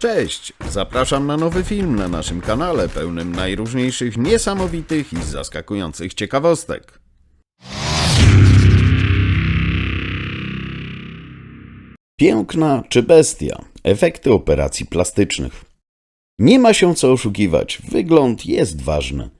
Cześć! Zapraszam na nowy film na naszym kanale pełnym najróżniejszych niesamowitych i zaskakujących ciekawostek. Piękna czy bestia? Efekty operacji plastycznych. Nie ma się co oszukiwać, wygląd jest ważny.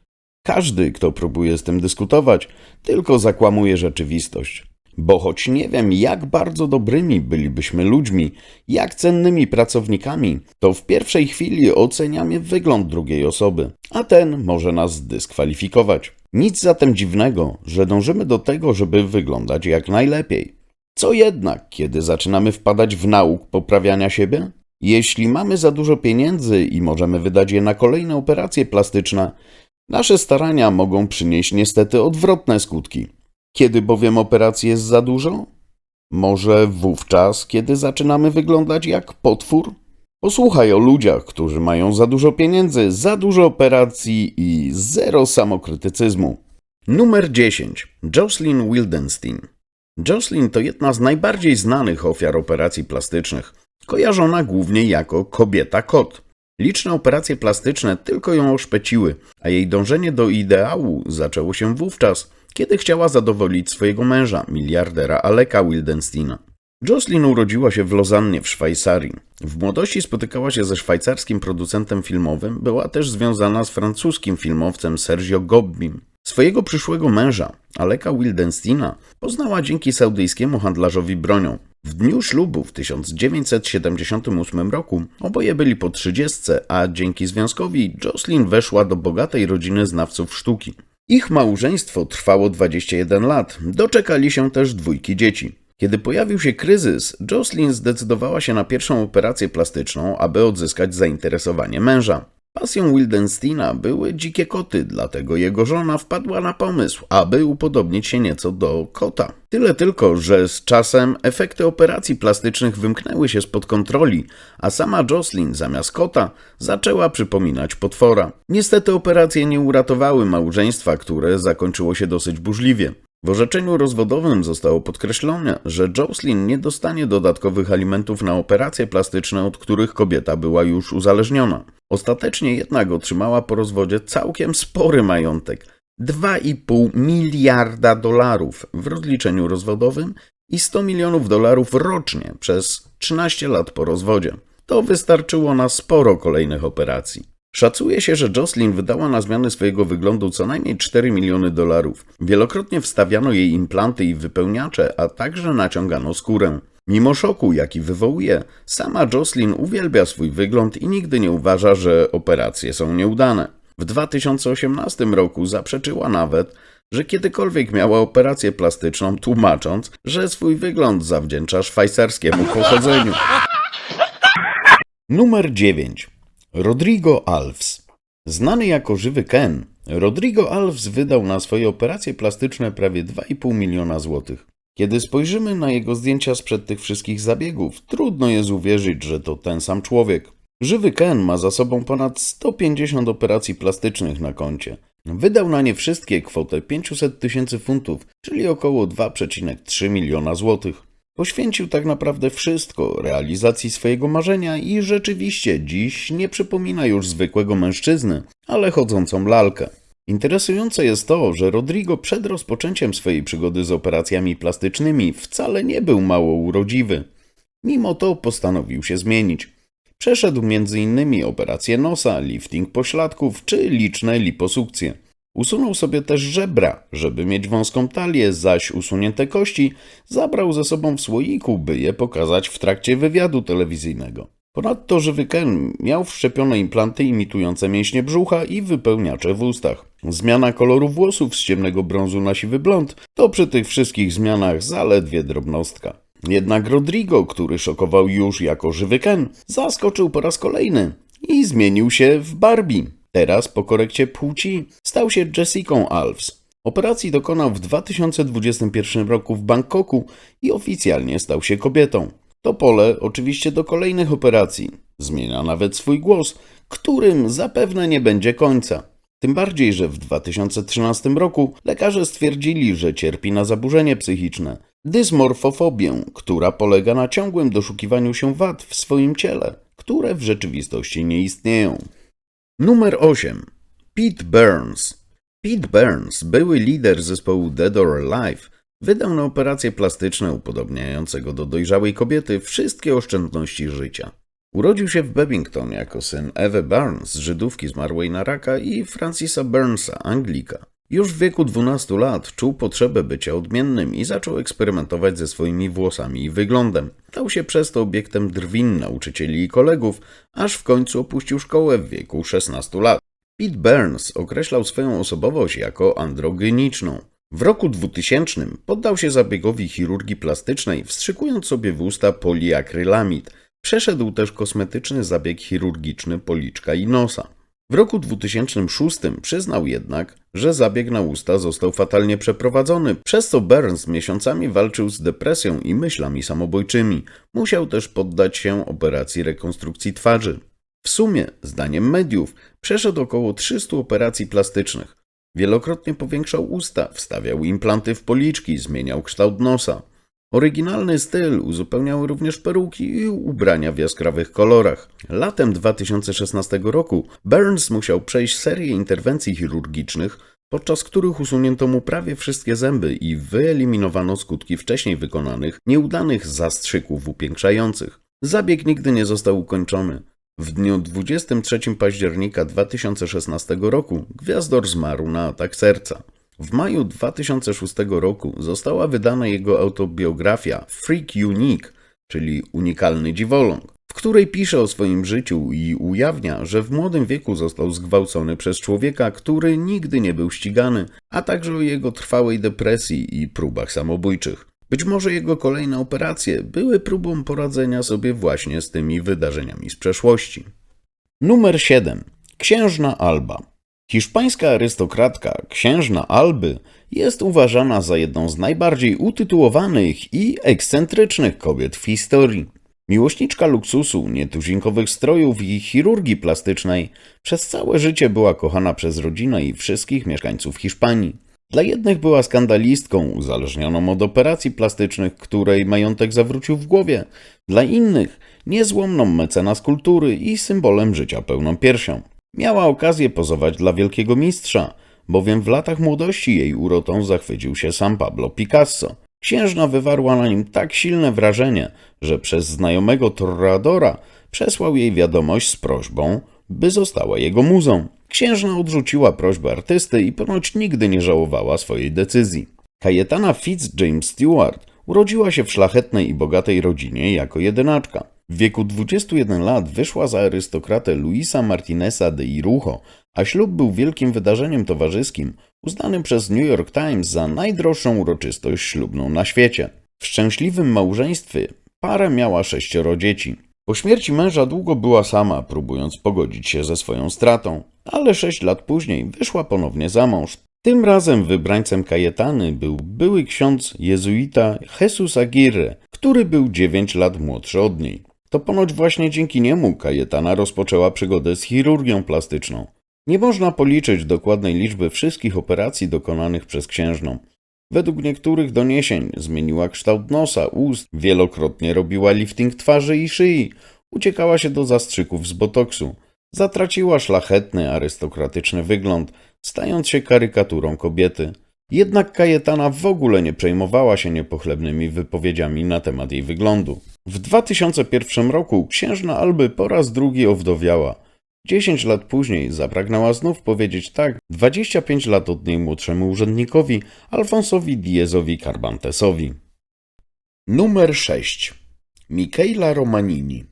Każdy, kto próbuje z tym dyskutować, tylko zakłamuje rzeczywistość. Bo choć nie wiem, jak bardzo dobrymi bylibyśmy ludźmi, jak cennymi pracownikami, to w pierwszej chwili oceniamy wygląd drugiej osoby, a ten może nas dyskwalifikować. Nic zatem dziwnego, że dążymy do tego, żeby wyglądać jak najlepiej. Co jednak, kiedy zaczynamy wpadać w nauk poprawiania siebie? Jeśli mamy za dużo pieniędzy i możemy wydać je na kolejne operacje plastyczne, nasze starania mogą przynieść niestety odwrotne skutki. Kiedy bowiem operacji jest za dużo? Może wówczas, kiedy zaczynamy wyglądać jak potwór? Posłuchaj o ludziach, którzy mają za dużo pieniędzy, za dużo operacji i zero samokrytycyzmu. Numer 10. Jocelyn Wildenstein. Jocelyn to jedna z najbardziej znanych ofiar operacji plastycznych, kojarzona głównie jako kobieta kot. Liczne operacje plastyczne tylko ją oszpeciły, a jej dążenie do ideału zaczęło się wówczas, kiedy chciała zadowolić swojego męża, miliardera Aleka Wildensteina. Jocelyn urodziła się w Lozannie w Szwajcarii. W młodości spotykała się ze szwajcarskim producentem filmowym, była też związana z francuskim filmowcem Sergio Gobbim. Swojego przyszłego męża, Aleka Wildensteina, poznała dzięki saudyjskiemu handlarzowi bronią. W dniu ślubu w 1978 roku oboje byli po trzydziestce, a dzięki związkowi Jocelyn weszła do bogatej rodziny znawców sztuki. Ich małżeństwo trwało 21 lat, doczekali się też dwójki dzieci. Kiedy pojawił się kryzys, Jocelyn zdecydowała się na pierwszą operację plastyczną, aby odzyskać zainteresowanie męża. Pasją Wildensteina były dzikie koty, dlatego jego żona wpadła na pomysł, aby upodobnić się nieco do kota. Tyle tylko, że z czasem efekty operacji plastycznych wymknęły się spod kontroli, a sama Jocelyn zamiast kota zaczęła przypominać potwora. Niestety operacje nie uratowały małżeństwa, które zakończyło się dosyć burzliwie. W orzeczeniu rozwodowym zostało podkreślone, że Jocelyn nie dostanie dodatkowych alimentów na operacje plastyczne, od których kobieta była już uzależniona. Ostatecznie jednak otrzymała po rozwodzie całkiem spory majątek 2,5 miliarda dolarów w rozliczeniu rozwodowym i 100 milionów dolarów rocznie przez 13 lat po rozwodzie. To wystarczyło na sporo kolejnych operacji. Szacuje się, że Jocelyn wydała na zmiany swojego wyglądu co najmniej 4 miliony dolarów. Wielokrotnie wstawiano jej implanty i wypełniacze, a także naciągano skórę. Mimo szoku, jaki wywołuje, sama Jocelyn uwielbia swój wygląd i nigdy nie uważa, że operacje są nieudane. W 2018 roku zaprzeczyła nawet, że kiedykolwiek miała operację plastyczną, tłumacząc, że swój wygląd zawdzięcza szwajcarskiemu pochodzeniu. Numer 9. Rodrigo Alves. Znany jako żywy Ken, Rodrigo Alves wydał na swoje operacje plastyczne prawie 2,5 miliona złotych. Kiedy spojrzymy na jego zdjęcia sprzed tych wszystkich zabiegów, trudno jest uwierzyć, że to ten sam człowiek. Żywy Ken ma za sobą ponad 150 operacji plastycznych na koncie. Wydał na nie wszystkie kwotę 500 tysięcy funtów, czyli około 2,3 miliona złotych. Poświęcił tak naprawdę wszystko realizacji swojego marzenia i rzeczywiście dziś nie przypomina już zwykłego mężczyzny, ale chodzącą lalkę. Interesujące jest to, że Rodrigo przed rozpoczęciem swojej przygody z operacjami plastycznymi wcale nie był mało urodziwy. Mimo to postanowił się zmienić. Przeszedł m.in. operację nosa, lifting pośladków czy liczne liposukcje. Usunął sobie też żebra, żeby mieć wąską talię, zaś usunięte kości zabrał ze sobą w słoiku, by je pokazać w trakcie wywiadu telewizyjnego. Ponadto żywy Ken miał wszczepione implanty imitujące mięśnie brzucha i wypełniacze w ustach. Zmiana koloru włosów z ciemnego brązu na siwy blond to przy tych wszystkich zmianach zaledwie drobnostka. Jednak Rodrigo, który szokował już jako żywy Ken, zaskoczył po raz kolejny i zmienił się w Barbie. Teraz po korekcie płci stał się Jessicą Alves. Operacji dokonał w 2021 roku w Bangkoku i oficjalnie stał się kobietą. To pole oczywiście do kolejnych operacji. Zmienia nawet swój głos, którym zapewne nie będzie końca. Tym bardziej, że w 2013 roku lekarze stwierdzili, że cierpi na zaburzenie psychiczne dysmorfofobię, która polega na ciągłym doszukiwaniu się wad w swoim ciele, które w rzeczywistości nie istnieją. Numer 8. Pete Burns. Pete Burns, były lider zespołu Dead or Alive, wydał na operacje plastyczne upodobniające go do dojrzałej kobiety wszystkie oszczędności życia. Urodził się w Babington jako syn Ewy Burns, Żydówki zmarłej na raka i Francisa Burnsa, Anglika. Już w wieku 12 lat czuł potrzebę bycia odmiennym i zaczął eksperymentować ze swoimi włosami i wyglądem. Stał się przez to obiektem drwin nauczycieli i kolegów, aż w końcu opuścił szkołę w wieku 16 lat. Pete Burns określał swoją osobowość jako androgyniczną. W roku 2000 poddał się zabiegowi chirurgii plastycznej, wstrzykując sobie w usta poliakrylamid. Przeszedł też kosmetyczny zabieg chirurgiczny policzka i nosa. W roku 2006 przyznał jednak, że zabieg na usta został fatalnie przeprowadzony, przez co Burns miesiącami walczył z depresją i myślami samobójczymi. Musiał też poddać się operacji rekonstrukcji twarzy. W sumie, zdaniem mediów, przeszedł około 300 operacji plastycznych. Wielokrotnie powiększał usta, wstawiał implanty w policzki, zmieniał kształt nosa. Oryginalny styl uzupełniały również peruki i ubrania w jaskrawych kolorach. Latem 2016 roku Burns musiał przejść serię interwencji chirurgicznych, podczas których usunięto mu prawie wszystkie zęby i wyeliminowano skutki wcześniej wykonanych, nieudanych zastrzyków upiększających. Zabieg nigdy nie został ukończony. W dniu 23 października 2016 roku Gwiazdor zmarł na atak serca. W maju 2006 roku została wydana jego autobiografia Freak Unique, czyli Unikalny Dziwoląg, w której pisze o swoim życiu i ujawnia, że w młodym wieku został zgwałcony przez człowieka, który nigdy nie był ścigany, a także o jego trwałej depresji i próbach samobójczych. Być może jego kolejne operacje były próbą poradzenia sobie właśnie z tymi wydarzeniami z przeszłości. Numer 7. Księżna Alba. Hiszpańska arystokratka księżna Alby jest uważana za jedną z najbardziej utytułowanych i ekscentrycznych kobiet w historii. Miłośniczka luksusu, nietuzinkowych strojów i chirurgii plastycznej, przez całe życie była kochana przez rodzinę i wszystkich mieszkańców Hiszpanii. Dla jednych była skandalistką uzależnioną od operacji plastycznych, której majątek zawrócił w głowie, dla innych niezłomną mecenas kultury i symbolem życia pełną piersią. Miała okazję pozować dla wielkiego mistrza, bowiem w latach młodości jej urotą zachwycił się sam Pablo Picasso. Księżna wywarła na nim tak silne wrażenie, że przez znajomego Torradora przesłał jej wiadomość z prośbą, by została jego muzą. Księżna odrzuciła prośbę artysty i ponoć nigdy nie żałowała swojej decyzji. Cayetana Fitzjames Stewart urodziła się w szlachetnej i bogatej rodzinie jako jedynaczka. W wieku 21 lat wyszła za arystokratę Luisa Martineza de Irujo, a ślub był wielkim wydarzeniem towarzyskim, uznanym przez New York Times za najdroższą uroczystość ślubną na świecie. W szczęśliwym małżeństwie para miała sześcioro dzieci. Po śmierci męża długo była sama, próbując pogodzić się ze swoją stratą, ale sześć lat później wyszła ponownie za mąż. Tym razem wybrańcem Kajetany był były ksiądz jezuita Jesus Aguirre, który był dziewięć lat młodszy od niej. To ponoć właśnie dzięki niemu Kajetana rozpoczęła przygodę z chirurgią plastyczną. Nie można policzyć dokładnej liczby wszystkich operacji dokonanych przez księżną. Według niektórych doniesień zmieniła kształt nosa, ust, wielokrotnie robiła lifting twarzy i szyi, uciekała się do zastrzyków z botoksu, zatraciła szlachetny, arystokratyczny wygląd, stając się karykaturą kobiety. Jednak Kajetana w ogóle nie przejmowała się niepochlebnymi wypowiedziami na temat jej wyglądu. W 2001 roku księżna Alby po raz drugi owdowiała. 10 lat później zapragnęła znów powiedzieć tak 25 lat od niej młodszemu urzędnikowi Alfonsowi Diezowi Carbantesowi. Numer 6. Michaela Romanini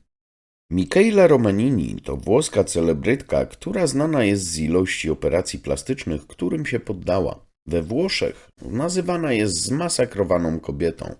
Michaela Romanini to włoska celebrytka, która znana jest z ilości operacji plastycznych, którym się poddała. We Włoszech nazywana jest zmasakrowaną kobietą.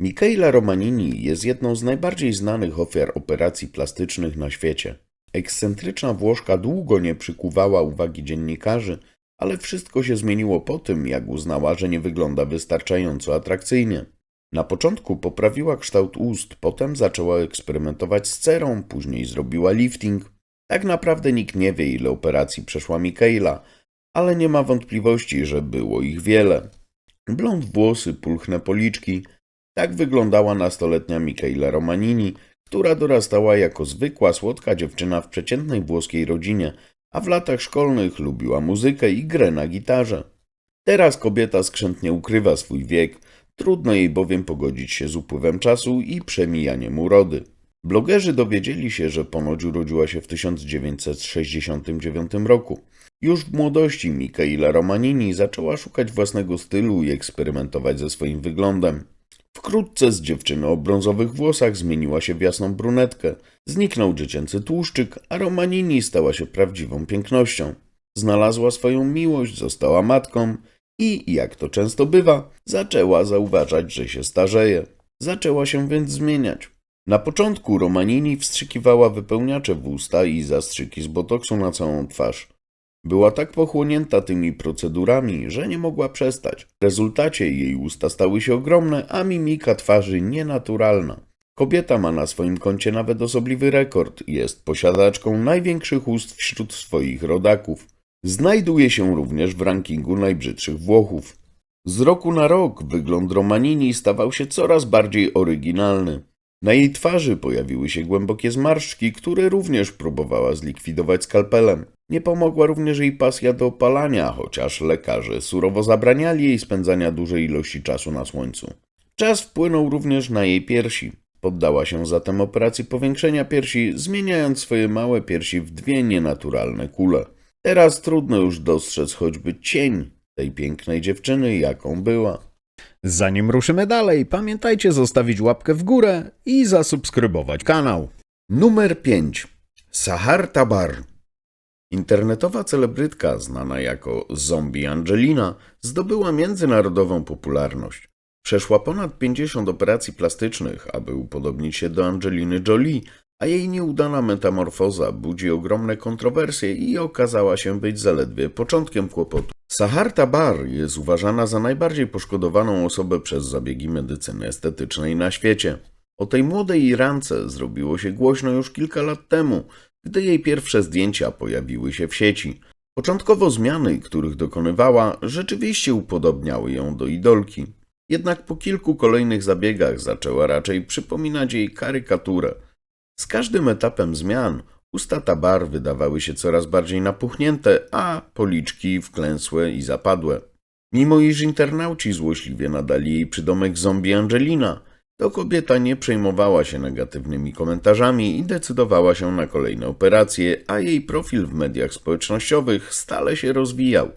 Michaela Romanini jest jedną z najbardziej znanych ofiar operacji plastycznych na świecie. Ekscentryczna Włoszka długo nie przykuwała uwagi dziennikarzy, ale wszystko się zmieniło po tym, jak uznała, że nie wygląda wystarczająco atrakcyjnie. Na początku poprawiła kształt ust, potem zaczęła eksperymentować z cerą, później zrobiła lifting. Tak naprawdę nikt nie wie, ile operacji przeszła Michaela, ale nie ma wątpliwości, że było ich wiele. Blond włosy, pulchne policzki. Tak wyglądała nastoletnia Michaela Romanini, która dorastała jako zwykła, słodka dziewczyna w przeciętnej włoskiej rodzinie, a w latach szkolnych lubiła muzykę i grę na gitarze. Teraz kobieta skrzętnie ukrywa swój wiek, trudno jej bowiem pogodzić się z upływem czasu i przemijaniem urody. Blogerzy dowiedzieli się, że ponoć urodziła się w 1969 roku. Już w młodości Michaela Romanini zaczęła szukać własnego stylu i eksperymentować ze swoim wyglądem. Wkrótce z dziewczyny o brązowych włosach zmieniła się w jasną brunetkę. Zniknął dziecięcy tłuszczyk, a Romanini stała się prawdziwą pięknością. Znalazła swoją miłość, została matką i, jak to często bywa, zaczęła zauważać, że się starzeje. Zaczęła się więc zmieniać. Na początku Romanini wstrzykiwała wypełniacze w usta i zastrzyki z botoksu na całą twarz. Była tak pochłonięta tymi procedurami, że nie mogła przestać. W rezultacie jej usta stały się ogromne, a mimika twarzy nienaturalna. Kobieta ma na swoim koncie nawet osobliwy rekord. Jest posiadaczką największych ust wśród swoich rodaków. Znajduje się również w rankingu najbrzydszych Włochów. Z roku na rok wygląd Romanini stawał się coraz bardziej oryginalny. Na jej twarzy pojawiły się głębokie zmarszczki, które również próbowała zlikwidować skalpelem. Nie pomogła również jej pasja do opalania, chociaż lekarze surowo zabraniali jej spędzania dużej ilości czasu na słońcu. Czas wpłynął również na jej piersi. Poddała się zatem operacji powiększenia piersi, zmieniając swoje małe piersi w dwie nienaturalne kule. Teraz trudno już dostrzec choćby cień tej pięknej dziewczyny, jaką była. Zanim ruszymy dalej, pamiętajcie zostawić łapkę w górę i zasubskrybować kanał. Numer 5. Sahar Tabar. Internetowa celebrytka znana jako Zombie Angelina zdobyła międzynarodową popularność. Przeszła ponad 50 operacji plastycznych, aby upodobnić się do Angeliny Jolie, a jej nieudana metamorfoza budzi ogromne kontrowersje i okazała się być zaledwie początkiem kłopotu. Sahar Tabar jest uważana za najbardziej poszkodowaną osobę przez zabiegi medycyny estetycznej na świecie. O tej młodej Irance zrobiło się głośno już kilka lat temu, gdy jej pierwsze zdjęcia pojawiły się w sieci. Początkowo zmiany, których dokonywała, rzeczywiście upodobniały ją do idolki. Jednak po kilku kolejnych zabiegach zaczęła raczej przypominać jej karykaturę. Z każdym etapem zmian usta Tabar wydawały się coraz bardziej napuchnięte, a policzki wklęsłe i zapadłe. Mimo iż internauci złośliwie nadali jej przydomek zombie Angelina, to kobieta nie przejmowała się negatywnymi komentarzami i decydowała się na kolejne operacje, a jej profil w mediach społecznościowych stale się rozwijał.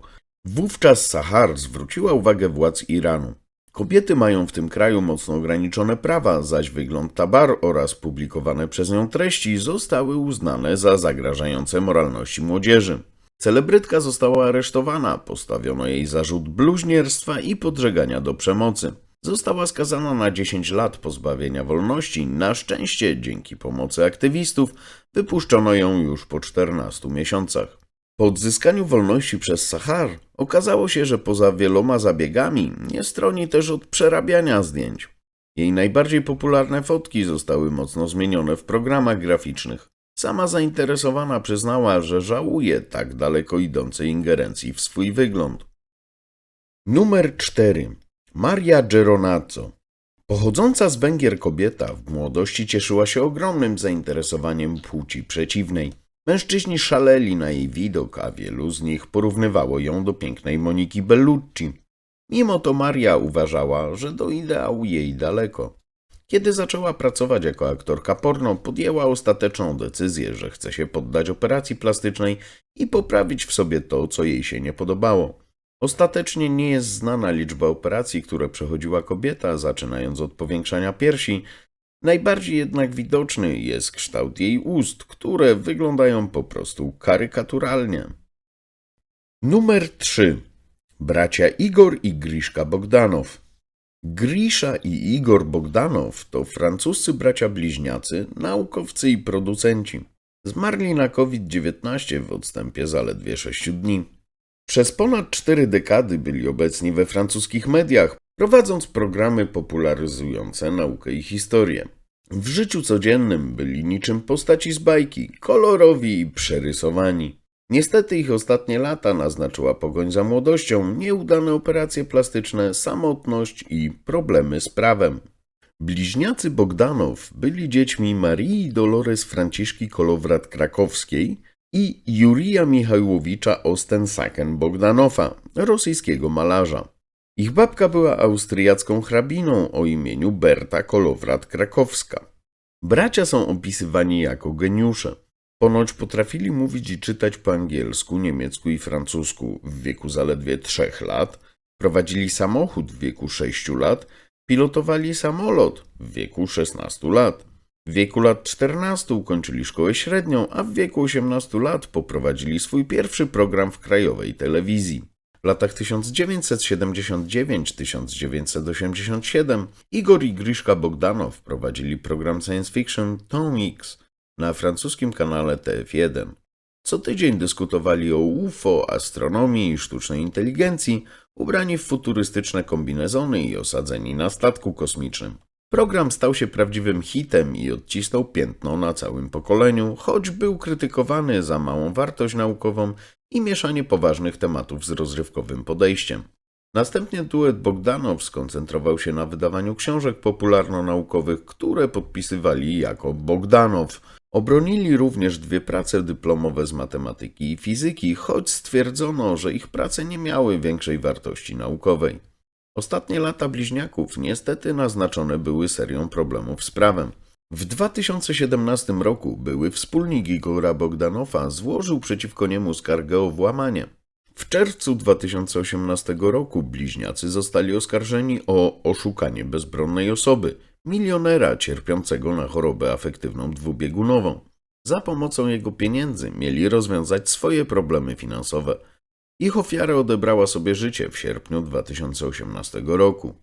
Wówczas Sahar zwróciła uwagę władz Iranu. Kobiety mają w tym kraju mocno ograniczone prawa, zaś wygląd Tabar oraz publikowane przez nią treści zostały uznane za zagrażające moralności młodzieży. Celebrytka została aresztowana, postawiono jej zarzut bluźnierstwa i podżegania do przemocy. Została skazana na 10 lat pozbawienia wolności. Na szczęście, dzięki pomocy aktywistów, wypuszczono ją już po 14 miesiącach. Po odzyskaniu wolności przez Sahar okazało się, że poza wieloma zabiegami nie stroni też od przerabiania zdjęć. Jej najbardziej popularne fotki zostały mocno zmienione w programach graficznych. Sama zainteresowana przyznała, że żałuje tak daleko idącej ingerencji w swój wygląd. Numer 4. Maria Geronazzo. Pochodząca z Węgier kobieta w młodości cieszyła się ogromnym zainteresowaniem płci przeciwnej. Mężczyźni szaleli na jej widok, a wielu z nich porównywało ją do pięknej Moniki Bellucci. Mimo to Maria uważała, że do ideału jej daleko. Kiedy zaczęła pracować jako aktorka porno, podjęła ostateczną decyzję, że chce się poddać operacji plastycznej i poprawić w sobie to, co jej się nie podobało. Ostatecznie nie jest znana liczba operacji, które przechodziła kobieta, zaczynając od powiększania piersi. Najbardziej jednak widoczny jest kształt jej ust, które wyglądają po prostu karykaturalnie. Numer 3. Bracia Igor i Griszka Bogdanow. Grisza i Igor Bogdanow to francuscy bracia bliźniacy, naukowcy i producenci. Zmarli na COVID-19 w odstępie zaledwie 6 dni. Przez ponad cztery dekady byli obecni we francuskich mediach, prowadząc programy popularyzujące naukę i historię. W życiu codziennym byli niczym postaci z bajki, kolorowi i przerysowani. Niestety ich ostatnie lata naznaczyła pogoń za młodością, nieudane operacje plastyczne, samotność i problemy z prawem. Bliźniacy Bogdanow byli dziećmi Marii Dolores Franciszki Kolowrat-Krakowskiej i Jurija Michałowicza Ostensaken-Bogdanowa, rosyjskiego malarza. Ich babka była austriacką hrabiną o imieniu Berta Kolowrat-Krakowska. Bracia są opisywani jako geniusze. Ponoć potrafili mówić i czytać po angielsku, niemiecku i francusku w wieku zaledwie trzech lat, prowadzili samochód w wieku sześciu lat, pilotowali samolot w wieku 16 lat. W wieku lat 14 ukończyli szkołę średnią, a w wieku 18 lat poprowadzili swój pierwszy program w krajowej telewizji. W latach 1979-1987 Igor i Griszka Bogdanow prowadzili program science fiction Tom X na francuskim kanale TF1. Co tydzień dyskutowali o UFO, astronomii i sztucznej inteligencji, ubrani w futurystyczne kombinezony i osadzeni na statku kosmicznym. Program stał się prawdziwym hitem i odcisnął piętno na całym pokoleniu, choć był krytykowany za małą wartość naukową i mieszanie poważnych tematów z rozrywkowym podejściem. Następnie duet Bogdanow skoncentrował się na wydawaniu książek popularno-naukowych, które podpisywali jako Bogdanow. Obronili również dwie prace dyplomowe z matematyki i fizyki, choć stwierdzono, że ich prace nie miały większej wartości naukowej. Ostatnie lata bliźniaków niestety naznaczone były serią problemów z prawem. W 2017 roku były wspólnik Igora Bogdanowa złożył przeciwko niemu skargę o włamanie. W czerwcu 2018 roku bliźniacy zostali oskarżeni o oszukanie bezbronnej osoby, milionera cierpiącego na chorobę afektywną dwubiegunową. Za pomocą jego pieniędzy mieli rozwiązać swoje problemy finansowe. Ich ofiara odebrała sobie życie w sierpniu 2018 roku.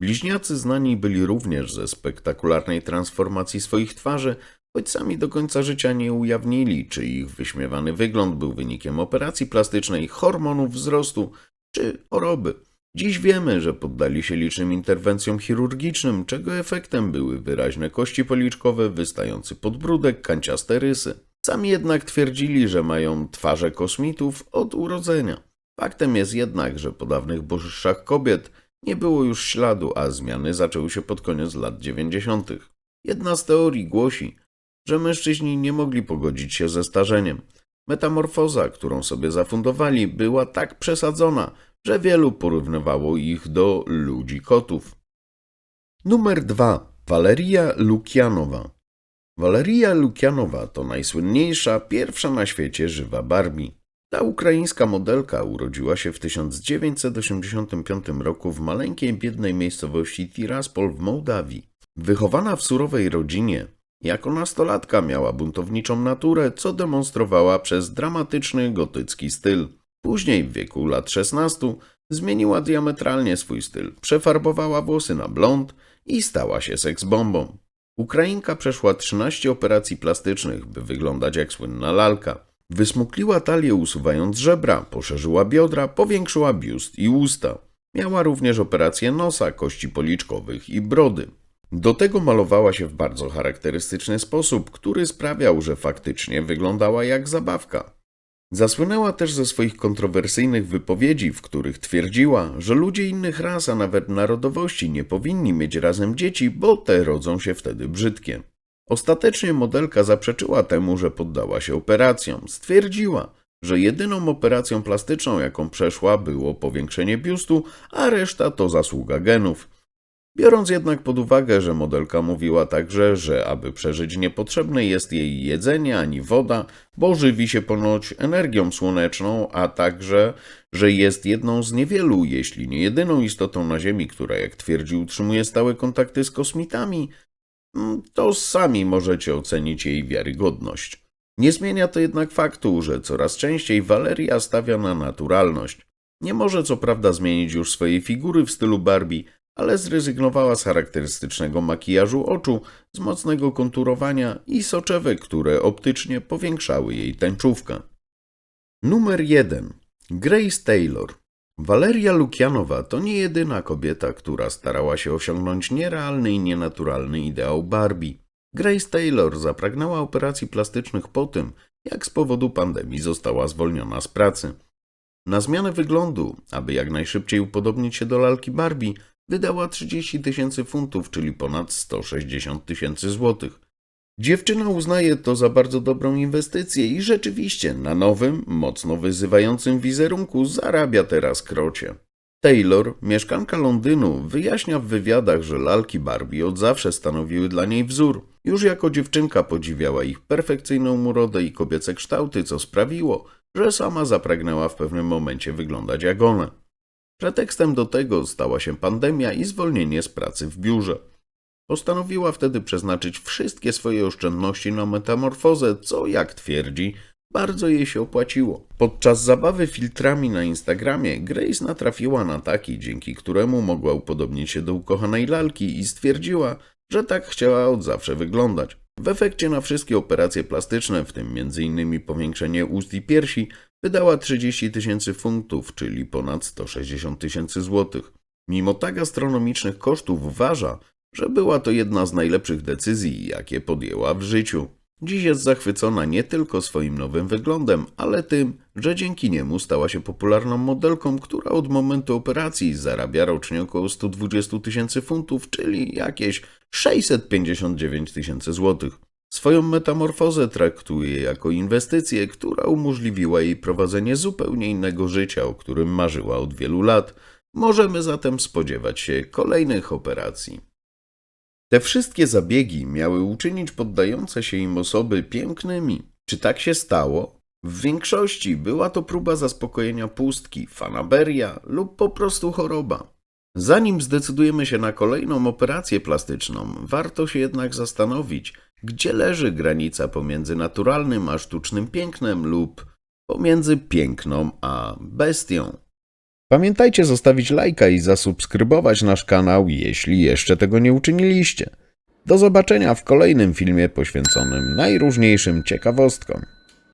Bliźniacy znani byli również ze spektakularnej transformacji swoich twarzy, choć sami do końca życia nie ujawnili, czy ich wyśmiewany wygląd był wynikiem operacji plastycznej, hormonów wzrostu czy choroby. Dziś wiemy, że poddali się licznym interwencjom chirurgicznym, czego efektem były wyraźne kości policzkowe, wystający podbródek, kanciaste rysy. Sami jednak twierdzili, że mają twarze kosmitów od urodzenia. Faktem jest jednak, że po dawnych boższach kobiet nie było już śladu, a zmiany zaczęły się pod koniec lat 90. Jedna z teorii głosi, że mężczyźni nie mogli pogodzić się ze starzeniem. Metamorfoza, którą sobie zafundowali, była tak przesadzona, że wielu porównywało ich do ludzi kotów. Numer 2. Waleria Lukianowa. Waleria Lukianowa to najsłynniejsza, pierwsza na świecie żywa Barbie. Ta ukraińska modelka urodziła się w 1985 roku w maleńkiej, biednej miejscowości Tiraspol w Mołdawii. Wychowana w surowej rodzinie, jako nastolatka miała buntowniczą naturę, co demonstrowała przez dramatyczny gotycki styl. Później, w wieku lat 16, zmieniła diametralnie swój styl, przefarbowała włosy na blond i stała się seksbombą. Ukrainka przeszła 13 operacji plastycznych, by wyglądać jak słynna lalka. Wysmukliła talię usuwając żebra, poszerzyła biodra, powiększyła biust i usta. Miała również operację nosa, kości policzkowych i brody. Do tego malowała się w bardzo charakterystyczny sposób, który sprawiał, że faktycznie wyglądała jak zabawka. Zasłynęła też ze swoich kontrowersyjnych wypowiedzi, w których twierdziła, że ludzie innych ras, a nawet narodowości nie powinni mieć razem dzieci, bo te rodzą się wtedy brzydkie. Ostatecznie modelka zaprzeczyła temu, że poddała się operacjom. Stwierdziła, że jedyną operacją plastyczną, jaką przeszła, było powiększenie biustu, a reszta to zasługa genów. Biorąc jednak pod uwagę, że modelka mówiła także, że aby przeżyć niepotrzebne jest jej jedzenie ani woda, bo żywi się ponoć energią słoneczną, a także, że jest jedną z niewielu, jeśli nie jedyną istotą na Ziemi, która, jak twierdzi, utrzymuje stałe kontakty z kosmitami, mm, to sami możecie ocenić jej wiarygodność. Nie zmienia to jednak faktu, że coraz częściej Valeria stawia na naturalność. Nie może co prawda zmienić już swojej figury w stylu Barbie, ale zrezygnowała z charakterystycznego makijażu oczu, z mocnego konturowania i soczewek, które optycznie powiększały jej tęczówkę. Numer 1. Grace Taylor. Waleria Lukianowa to nie jedyna kobieta, która starała się osiągnąć nierealny i nienaturalny ideał Barbie. Grace Taylor zapragnęła operacji plastycznych po tym, jak z powodu pandemii została zwolniona z pracy. Na zmianę wyglądu, aby jak najszybciej upodobnić się do lalki Barbie, wydała 30 tysięcy funtów, czyli ponad 160 tysięcy złotych. Dziewczyna uznaje to za bardzo dobrą inwestycję i rzeczywiście na nowym, mocno wyzywającym wizerunku zarabia teraz krocie. Taylor, mieszkanka Londynu, wyjaśnia w wywiadach, że lalki Barbie od zawsze stanowiły dla niej wzór. Już jako dziewczynka podziwiała ich perfekcyjną urodę i kobiece kształty, co sprawiło, że sama zapragnęła w pewnym momencie wyglądać jak one. Pretekstem do tego stała się pandemia i zwolnienie z pracy w biurze. Postanowiła wtedy przeznaczyć wszystkie swoje oszczędności na metamorfozę, co, jak twierdzi, bardzo jej się opłaciło. Podczas zabawy filtrami na Instagramie Grace natrafiła na taki, dzięki któremu mogła upodobnić się do ukochanej lalki i stwierdziła, że tak chciała od zawsze wyglądać. W efekcie na wszystkie operacje plastyczne, w tym m.in. powiększenie ust i piersi, wydała 30 tysięcy funtów, czyli ponad 160 tysięcy złotych. Mimo tak astronomicznych kosztów uważa, że była to jedna z najlepszych decyzji, jakie podjęła w życiu. Dziś jest zachwycona nie tylko swoim nowym wyglądem, ale tym, że dzięki niemu stała się popularną modelką, która od momentu operacji zarabia rocznie około 120 tysięcy funtów, czyli jakieś 659 tysięcy złotych. Swoją metamorfozę traktuje jako inwestycję, która umożliwiła jej prowadzenie zupełnie innego życia, o którym marzyła od wielu lat. Możemy zatem spodziewać się kolejnych operacji. Te wszystkie zabiegi miały uczynić poddające się im osoby pięknymi. Czy tak się stało? W większości była to próba zaspokojenia pustki, fanaberia lub po prostu choroba. Zanim zdecydujemy się na kolejną operację plastyczną, warto się jednak zastanowić, gdzie leży granica pomiędzy naturalnym a sztucznym pięknem lub pomiędzy piękną a bestią. Pamiętajcie zostawić lajka i zasubskrybować nasz kanał, jeśli jeszcze tego nie uczyniliście. Do zobaczenia w kolejnym filmie poświęconym najróżniejszym ciekawostkom.